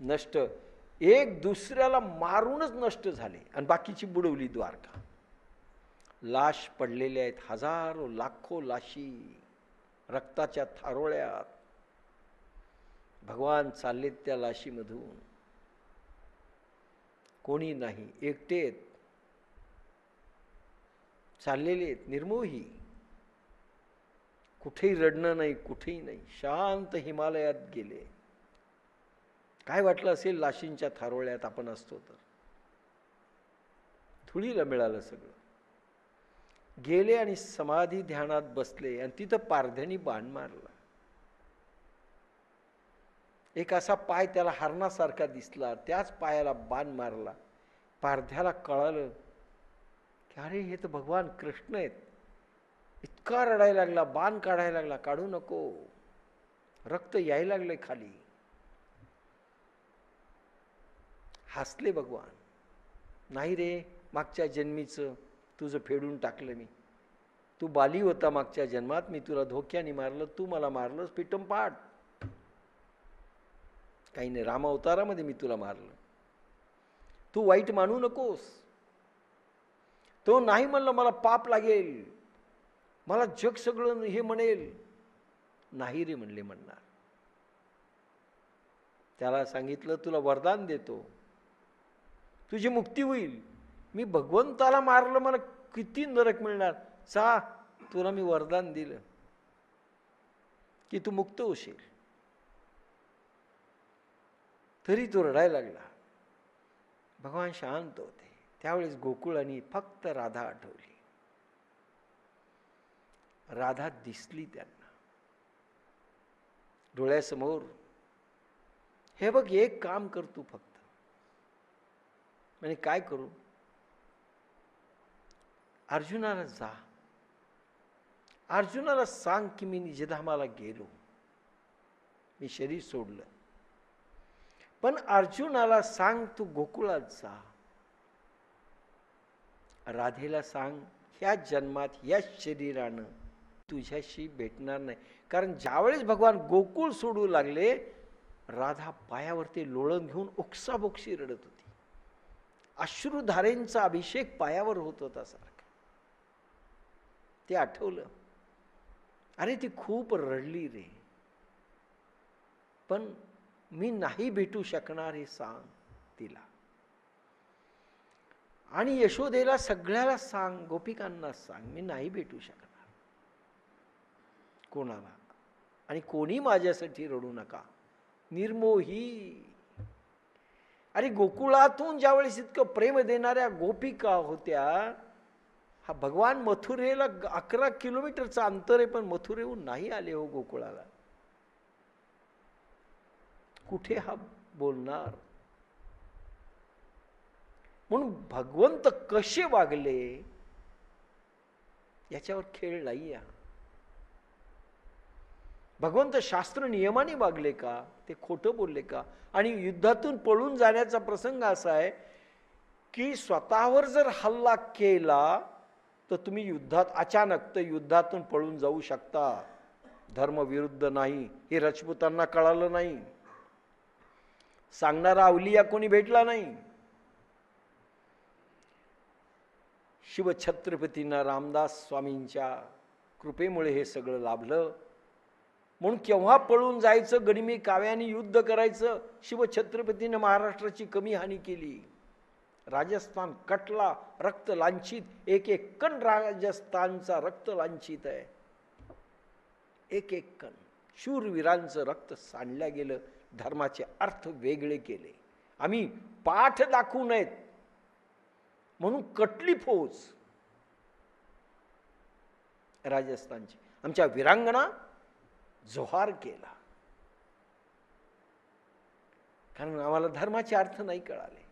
नष्ट. एक दुसऱ्याला मारूनच नष्ट झाले. आणि बाकीची बुडवली द्वारका. लाश पडलेले आहेत हजारो लाखो लाशी रक्ताच्या थारोळ्यात. भगवान चाललेत त्या लाशीमधून. कोणी नाही एकटेत चाललेले आहेत निर्मोही. कुठेही रडणं नाही कुठेही नाही. शांत हिमालयात गेले. काय वाटलं असेल लाशींच्या थारोळ्यात आपण असतो तर? धुळीला मिळालं सगळं. गेले आणि समाधी ध्यानात बसले आणि तिथं पारध्यानी बाण मारला. एक असा पाय त्याला हरणासारखा दिसला त्याच पायाला बाण मारला. पारध्याला कळालं की अरे हे तर भगवान कृष्ण आहेत. इतका रडायला लागला बाण काढायला लागला काढू नको. रक्त यायला लागले खाली. हसले भगवान. नाही रे मागच्या जन्मीचं तुझं फेडून टाकलं मी. तू बाली होता मागच्या जन्मात मी तुला धोक्याने मारलं तू मला मारलंस पिटम पाठ काही नाही रामावतारामध्ये मी तुला मारलं. तू वाईट मानू नकोस. तो नाही म्हणलं मला पाप लागेल. मला जग सगळं हे म्हणेल. नाही रे म्हणले म्हणणार. त्याला सांगितलं तुला वरदान देतो. तुझी मुक्ती होईल. मी भगवंताला मारलं मला किती नरक मिळणार? चा तुला मी वरदान दिलं. की तू मुक्त होशील. तरी तो रडायला लागला. भगवान शांत होते. त्यावेळेस गोकुळाने फक्त राधा आठवली. राधा दिसली त्यांना. डोळ्यासमोर हे बघ एक काम कर तू फक्त. म्हणजे काय करू? अर्जुनाला जा. अर्जुनाला सांग की मी निजधामाला गेलो. मी शरीर सोडलं. पण अर्जुनाला सांग तू गोकुळात जा. राधेला सांग ह्या जन्मात या शरीरानं तुझ्याशी भेटणार नाही. कारण ज्यावेळेस भगवान गोकुळ सोडू लागले राधा पायावरती लोळण घेऊन ओक्साबोक्षी रडत होती. अश्रुधारेंचा अभिषेक पायावर होत होता सारखा. ते आठवलं. अरे ती खूप रडली रे. पण मी नाही भेटू शकणार हे सांग तिला. आणि यशोदेला सगळ्याला सांग गोपिकांना सांग मी नाही भेटू शकणार. कोणाला? आणि कोणी माझ्यासाठी रडू नका. निर्मोही अरे गोकुळातून ज्यावेळेस इतकं प्रेम देणाऱ्या गोपिका होत्या हा भगवान मथुरेला अकरा किलोमीटरचं अंतर आहे पण मथुरेहून नाही आले हो गोकुळाला. कुठे हा बोलणार? म्हणून भगवंत कसे वागले याच्यावर खेळ नाही हा. भगवंत शास्त्र नियमाने वागले का? ते खोटं बोलले का? आणि युद्धातून पळून जाण्याचा प्रसंग असा आहे की स्वतःवर जर हल्ला केला तर तुम्ही युद्धात अचानक तर युद्धातून पळून जाऊ शकता. धर्मविरुद्ध नाही हे रजपूतांना कळालं नाही. सांगणारा अवलिया कोणी भेटला नाही. शिवछत्रपतींना रामदास स्वामींच्या कृपेमुळे हे सगळं लाभलं. म्हणून केव्हा पळून जायचं गनिमी काव्याने युद्ध करायचं शिवछत्रपतीनं महाराष्ट्राची कमी हानी केली. राजस्थान कटला रक्त लांछित एक एक कण राजस्थानचा रक्त लांछित आहे. एक एक कण शूरवीरांचं रक्त सांडल्या गेलं धर्माचे अर्थ वेगळे केले. आम्ही पाठ दाखवू नयेत. म्हणून कटली फौज राजस्थानची. आमच्या वीरांगणा जोहार केला. कारण आम्हाला धर्माचे अर्थ नाही कळाले.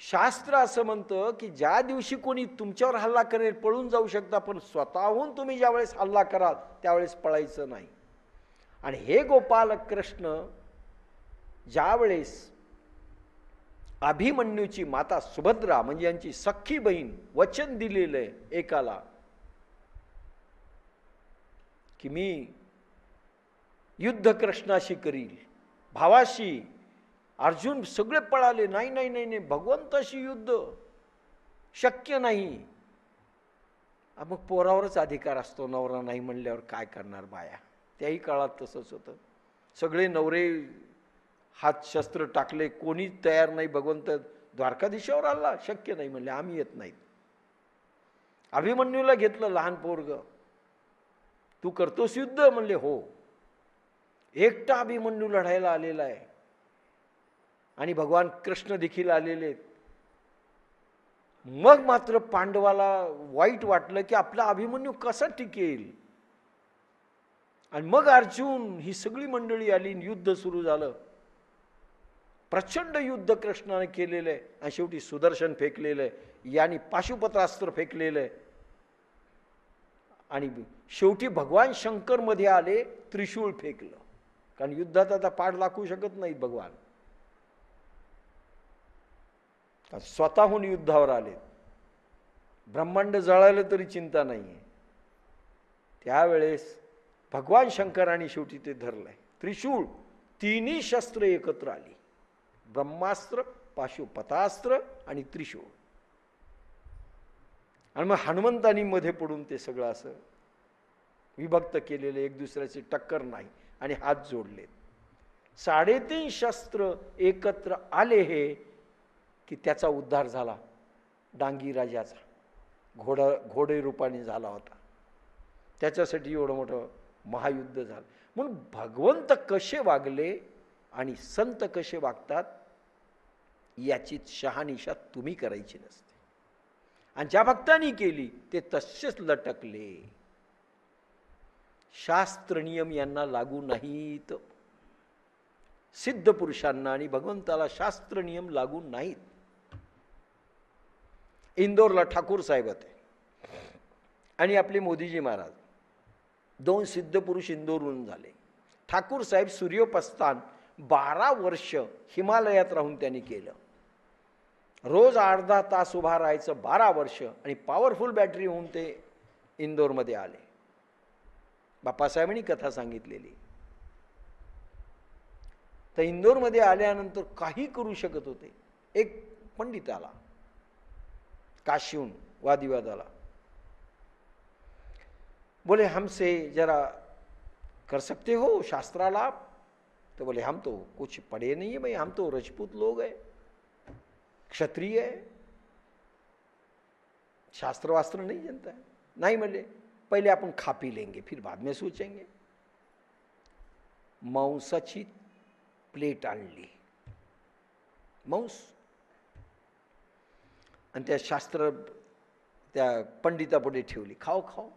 शास्त्र असं म्हणतं की ज्या दिवशी कोणी तुमच्यावर हल्ला करेल पळून जाऊ शकता पण स्वतःहून तुम्ही ज्यावेळेस हल्ला कराल त्यावेळेस पळायचं नाही. आणि हे गोपाल कृष्ण ज्यावेळेस अभिमन्यूची माता सुभद्रा म्हणजे यांची सख्खी बहीण वचन दिलेलं आहे एकाला की मी युद्ध कृष्णाशी करील भावाशी अर्जुन सगळे पळाले नाही नाही नाही नाही भगवंताशी युद्ध शक्य नाही. मग पोरावरच अधिकार असतो नवरा नाही म्हणल्यावर काय करणार बाया? त्याही काळात तसंच होतं. सगळे नवरे हात शस्त्र टाकले कोणीच तयार नाही भगवंत द्वारकाधीशावर आला शक्य नाही म्हणले आम्ही येत नाहीत. अभिमन्यूला घेतलं लहान पोरग. तू करतोस युद्ध म्हणले हो. एकटा अभिमन्यू लढायला आलेला आहे. आणि भगवान कृष्ण देखील आलेले आहेत. मग मात्र पांडवाला वाईट वाटलं की आपला अभिमन्यू कसा टिकेल आणि मग अर्जुन ही सगळी मंडळी आली आणि युद्ध सुरू झालं. प्रचंड युद्ध कृष्णाने केलेलं आहे. आणि शेवटी सुदर्शन फेकलेलं आहे. याने पाशुपत्रास्त्र फेकलेलं आहे. आणि शेवटी भगवान शंकरमध्ये आले त्रिशूळ फेकलं. कारण युद्धात आता पाड लागू शकत नाहीत भगवान. स्वतःहून युद्धावर आले. ब्रह्मांड जळालं तरी चिंता नाही आहे त्यावेळेस भगवान शंकराने शेवटी ते धरलंय. त्रिशूळ तिन्ही शस्त्र एकत्र आली. ब्रह्मास्त्र पाशुपतास्त्र आणि त्रिशूळ. आणि मग हनुमंतानी मध्ये पडून ते सगळं असं विभक्त केलेलं एक दुसऱ्याची टक्कर नाही आणि हात जोडलेत. साडेतीन शस्त्र एकत्र आले हे की त्याचा उद्धार झाला. डांगी राजाचा घोडा घोडे रूपाने झाला होता. त्याच्यासाठी एवढं मोठं महायुद्ध झालं. म्हणून भगवंत कसे वागले आणि संत कसे वागतात याची शहानिशा तुम्ही करायची नसते. आणि ज्या भक्तांनी केली ते तसेच लटकले. शास्त्र नियम यांना लागू नाहीत. सिद्ध पुरुषांना आणि भगवंताला शास्त्र नियम लागू नाहीत. इंदोरला ठाकूर साहेब होते. आणि आपले मोदीजी महाराज. दोन सिद्ध पुरुष इंदोरहून झाले. ठाकूर साहेब सूर्योपस्थान बारा वर्ष हिमालयात राहून त्यांनी केलं. रोज अर्धा तास उभा राहायचं बारा वर्ष आणि पॉवरफुल बॅटरी होऊन ते इंदोरमध्ये आले. बाप्पासाहेबांनी कथा सांगितलेली. तर इंदोरमध्ये आल्यानंतर काही करू शकत होते. एक पंडित आला काशीहून वादिवादाला. बोले हमसे जरा कर सकते हो शास्त्राला तो बोले हम तो कुछ पढ़े नहीं है भाई हम तो रजपूत लोग हैं। क्षत्रिय आहे शास्त्र वास्त्र नहीं जानता है। नहीं पहिले आपण खा पी लेंगे फिर बाद में सोचेंगे। मांसाची प्लेट आणली मांस। आणि त्या शास्त्र त्या पंडितापुढे ठेवली खाओ खाओ।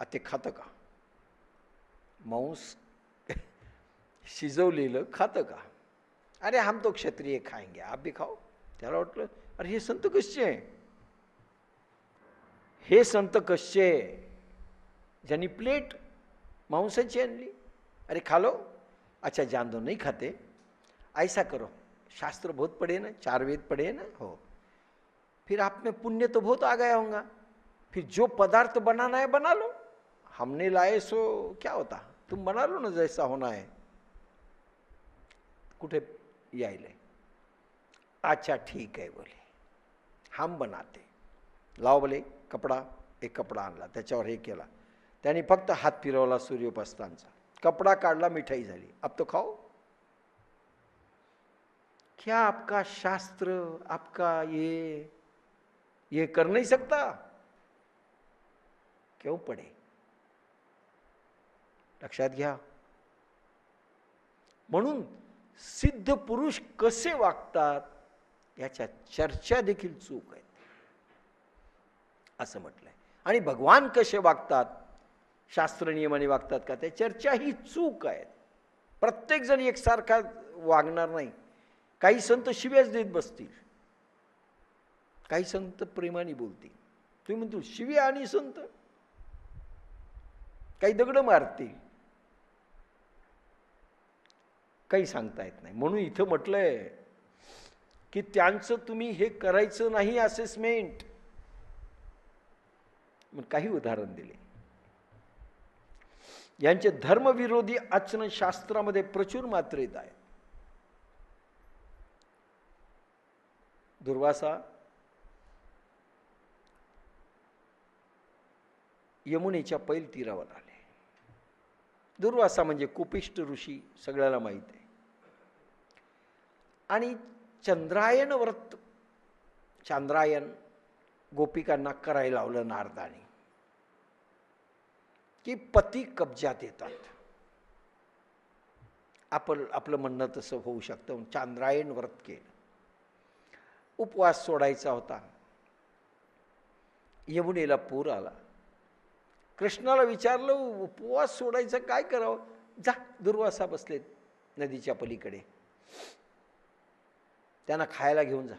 आता ते खातं का? मांस शिजवलेलं खातं का? अरे हम तो क्षत्रिय खाएंगे आप भी खाओ। त्याला वाटलं अरे हे संत कसे आहे? हे संत कसे ज्यांनी प्लेट मांसाची आणली. अरे खालो. अच्छा जान दो नहीं खाते. ऐसा करो. शास्त्र बहुत पढ़े ना चार वेद पढ़े ना. हो. फिर आप में पुण्य तो बहुत आ गया होगा। फिर जो पदार्थ बनाना है बना लो. हमने लाए सो क्या होता? तुम बना लो ना जैसा होना है। कुठे? यायला अच्छा ठीक आहे बोले. हम बनाते. लाव बोले कपडा एक कपडा आणला त्याच्यावर हे केला. त्यांनी फक्त हात फिरवला सूर्योपस्तांचा. कपडा काढला मिठाई झाली. अब तो खाओ. क्या आपका शास्त्र आपका ये ये कर नहीं सकता? क्यों पडे लक्षात घ्या. म्हणून सिद्ध पुरुष कसे वागतात? याच्या चर्चा देखील चूक आहेत. असं म्हटलंय. आणि भगवान कसे वागतात? शास्त्र नियमाने वागतात का? त्या चर्चा ही चूक आहेत. प्रत्येकजण एकसारखा वागणार नाही. काही संत शिव्याच देत बसतील. काही संत प्रेमाने बोलतील. तुम्ही म्हणतो शिव्या आणि संत. काही दगड मारतील. काही सांगता येत नाही. म्हणून इथं म्हटलंय की त्यांचं तुम्ही हे करायचं नाही असेसमेंट मग काही उदाहरण दिले. यांचे धर्मविरोधी आचरण शास्त्रामध्ये प्रचूर मात्रेत आहे. दुर्वासा यमुनेच्या पैल तीरावर आले. दुर्वासा म्हणजे कुपिष्ट ऋषी सगळ्याला माहीत आहे. आणि चंद्रायन व्रत. चांद्रायन गोपिकांना करायला लावलं नारदाने. की पती कब्जात येतात. आपण आपलं म्हणणं तसं होऊ शकतं. चांद्रायण व्रत केलं. उपवास सोडायचा होता. यमुनेला पूर आला. कृष्णाला विचारलं उपवास सोडायचं काय करावं? जा दुर्वासा बसलेत नदीच्या पलीकडे. त्यांना खायला घेऊन जा.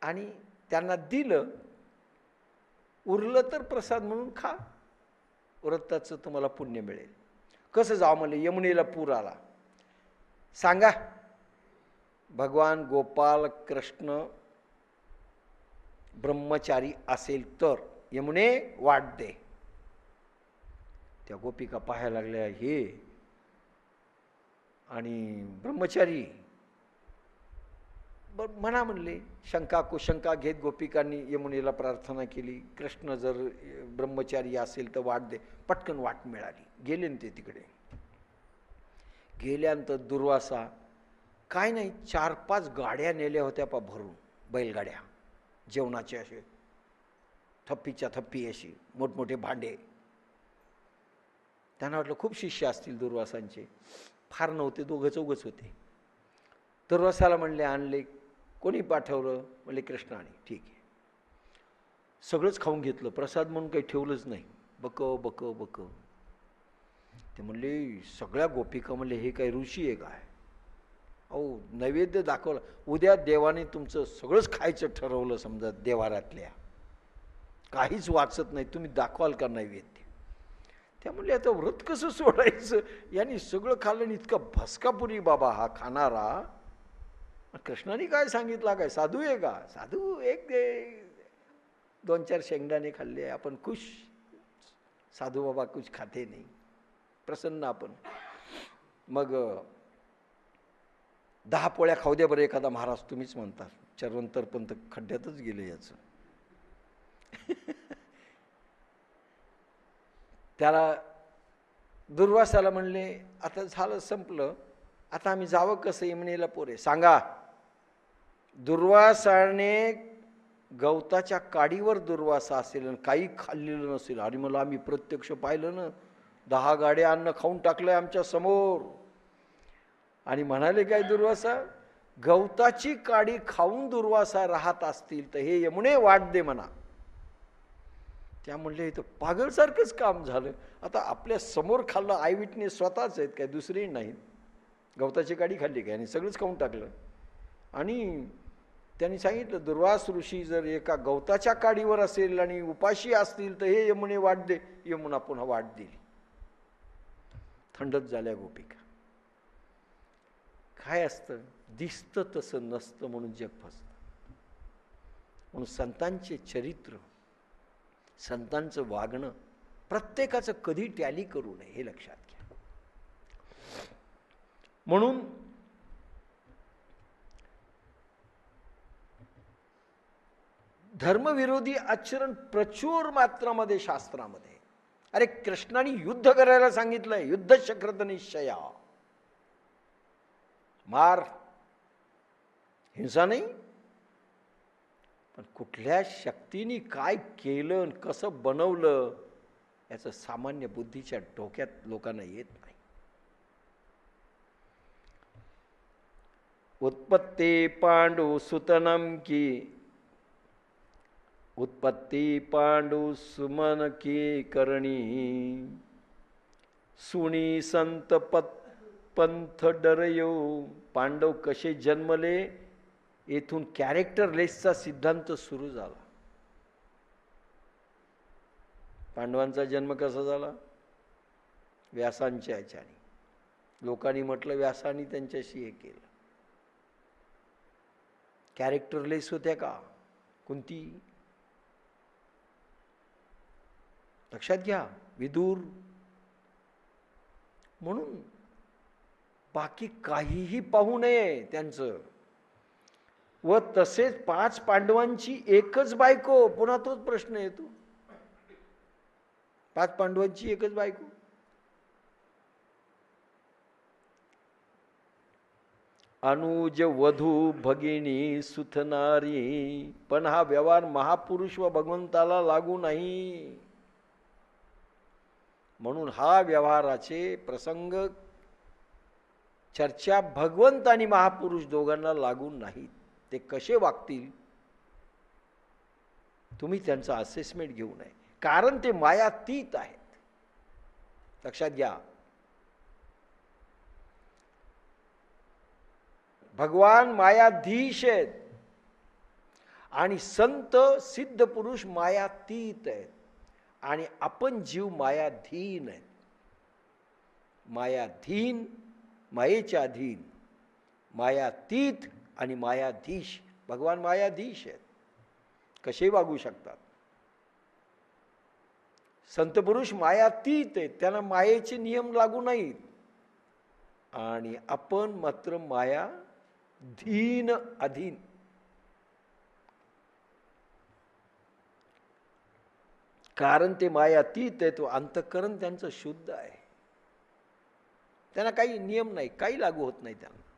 आणि त्यांना दिलं उरलं तर प्रसाद म्हणून खा. व्रताचं तुम्हाला पुण्य मिळेल. कसं जावं म्हणले यमुनेला पूर आला. सांगा भगवान गोपाल कृष्ण ब्रह्मचारी असेल तर यमुने वाट दे. त्या गोपिका पाहायला लागल्या हे आणि ब्रह्मचारी. बर म्हणा म्हणले शंका कुशंका घेत गोपिकांनी यमुनेला प्रार्थना केली कृष्ण जर ब्रह्मचारी असेल तर वाट दे पटकन वाट मिळाली. गेले ते तिकडे. गेल्यानंतर दुर्वासा काय नाही चार पाच गाड्या नेल्या होत्या पा भरून बैलगाड्या जेवणाचे असे. थप्पीच्या थप्पी अशी मोठमोठे भांडे. त्यांना वाटलं खूप शिष्य असतील दुर्वासांचे. फार नव्हते दोघं चौघच होते. तर रसाला म्हणले आणले कोणी पाठवलं? म्हणले कृष्णाने ठीक आहे. सगळंच खाऊन घेतलं. प्रसाद म्हणून काही ठेवलंच नाही. बक बक बक. ते म्हणले सगळ्या गोपिका म्हणले हे काय ऋषी आहे काय? अहो नैवेद्य दाखवला. उद्या देवाने तुमचं सगळंच खायचं ठरवलं समजा देवारातल्या काहीच वाचत नाही. तुम्ही दाखवाल का नैवेद्य? त्यामुळे आता व्रत कसं सोडायचं? यांनी सगळं खाल्लं आणि इतकं भस्कापुरी बाबा हा खाणारा. कृष्णाने काय सांगितला? काय साधू आहे का? साधू एक दोन चार शेंगदाणे खाल्ले आपण खुश. साधू बाबा कुछ खाते नाही. प्रसन्न आपण. मग दहा पोळ्या खाऊ द्या बरं एखादा महाराज तुम्हीच म्हणता. चरवंतर पंत खड्ड्यातच गेले याचं. त्याला दुर्वासाला म्हणले आता झालं संपलं. आता आम्ही जावं कसं यमुनेला पोरे? सांगा. दुर्वासाने गवताच्या काडीवर दुर्वासा असेल आणि काही खाल्लेलं नसेल. आणि मला आम्ही प्रत्यक्ष पाहिलं ना दहा गाड्या अन्न खाऊन टाकलं आमच्यासमोर. आणि म्हणाले काय दुर्वासा? गवताची काडी खाऊन दुर्वासा राहत असतील तर हे यमुने वाट दे म्हणा. त्या म्हणले इथं पागलसारखंच काम झालं आता आपल्यासमोर खाल्लं आय विटनेस स्वतःच आहेत काय दुसरेही नाहीत. गवताची काडी खाल्ली काय? आणि सगळंच खाऊन टाकलं. आणि त्यांनी सांगितलं दुर्वास ऋषी जर एका गवताच्या काडीवर असेल आणि उपाशी असतील तर हे यमुने वाट दे. यमुना पुन्हा वाट दिली थंडच झाल्या गोपिका. काय असतं? दिसतं तसं नसतं म्हणून जग फसतं. म्हणून संतांचे चरित्र संतांचं वागणं प्रत्येकाचं कधी टॅली करू नये हे लक्षात घ्या. म्हणून धर्मविरोधी आचरण प्रचूर मात्रामध्ये शास्त्रामध्ये. अरे कृष्णाने युद्ध करायला सांगितलंय युद्ध शक्रत निश्चया. मार. हिंसा नाही. पण कुठल्या शक्तीने काय केलं आणि कसं बनवलं याचं सामान्य बुद्धीच्या डोक्यात लोकांना येत नाही. उत्पत्ती पांडू सुतनम की उत्पत्ती पांडू सुमन की करणी. सुणी संत पत पंथ डरयो पांडव कसे जन्मले येथून कॅरेक्टर लेसचा सिद्धांत सुरू झाला. पांडवांचा जन्म कसा झाला? व्यासांच्या याच्याने लोकांनी म्हटलं व्यासानी त्यांच्याशी हे केलं. कॅरेक्टरलेस होत्या का? कोणती? लक्षात घ्या विदूर. म्हणून बाकी काहीही पाहू नये त्यांचं. व तसेच पाच पांडवांची एकच बायको. पुन्हा तोच प्रश्न येतो. पाच पांडवांची एकच बायको. अनुज वधू भगिनी सुथनारी पण हा व्यवहार महापुरुष व भगवंताला लागू नाही. म्हणून हा व्यवहाराचे प्रसंग चर्चा भगवंत आणि महापुरुष दोघांना लागू नाहीत. ते कसे वागतील? तुम्ही त्यांचं असेसमेंट घेऊ नये. कारण ते मायातीत आहेत. लक्षात घ्या. भगवान मायाधीश आहेत. आणि संत सिद्ध पुरुष मायातीत आहेत. आणि आपण जीव मायाधीन आहेत. मायाधीन मायेच्या अधीन मायातीत आणि मायाधीश भगवान मायाधीश आहेत. कसे वागू शकतात? संत पुरुष मायातीत आहेत त्यांना मायेचे नियम लागू नाहीत. आणि आपण मात्र माया धीन अधीन. कारण ते मायातीत आहे तो अंतकरण त्यांचं शुद्ध आहे. त्यांना काही नियम नाही काही लागू होत नाही त्यांना.